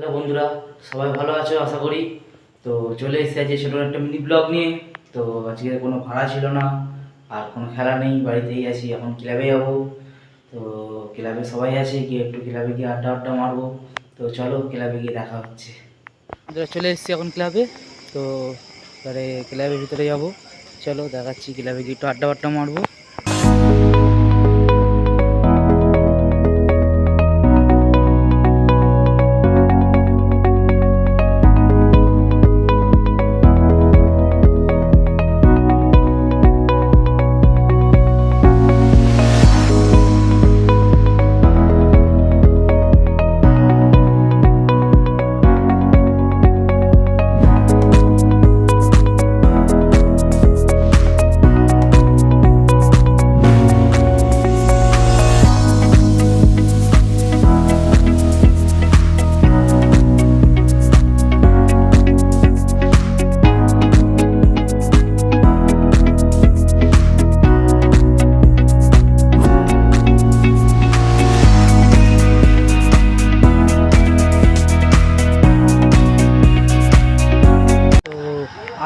Hello বন্ধুরা, সবাই ভালো আছো? আশা করি। তো চলে এসেছি আজকে ছোটো একটা মিনি ব্লগ নিয়ে। তো আজকে কোনো ভাড়া ছিল না, আর কোনো খেলা নেই, বাড়িতেই আছি। এখন ক্লাবে যাব। তো ক্লাবে সবাই আছে, গিয়ে একটু ক্লাবে গিয়ে আড্ডা আড্ডা মারবো। তো চলো ক্লাবে গিয়ে দেখা হচ্ছে। চলে এসেছি এখন ক্লাবে তো এবারে ক্লাবের ভিতরে যাব। চলো দেখাচ্ছি ক্লাবে গিয়ে একটু আড্ডা আড্ডা মারবো।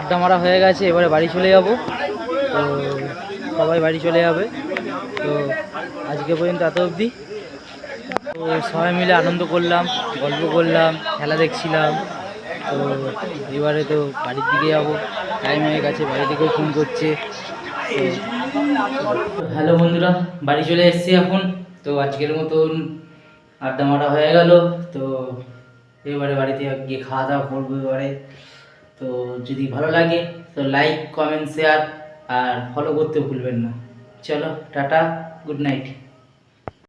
আড্ডা মারা হয়ে গেছে, এবারে বাড়ি চলে যাব। তো সবাই বাড়ি চলে যাবে। তো আজকে পর্যন্ত এত অবধি। তো সবাই মিলে আনন্দ করলাম, গল্প করলাম, খেলা দেখছিলাম। তো এবারে তো বাড়ির দিকে যাব। টাইম হয়ে গেছে বাড়ি থেকেও ফোন করছে। হ্যালো বন্ধুরা, বাড়ি চলে এসেছি এখন। তো আজকের মতন আড্ডা মারা হয়ে গেল। তো এবারে বাড়িতে গিয়ে খাওয়া দাওয়া করব এবারে। তো যদি ভালো লাগে, তো লাইক কমেন্ট শেয়ার আর ফলো করতে ভুলবেন না। চলো, টাটা গুড নাইট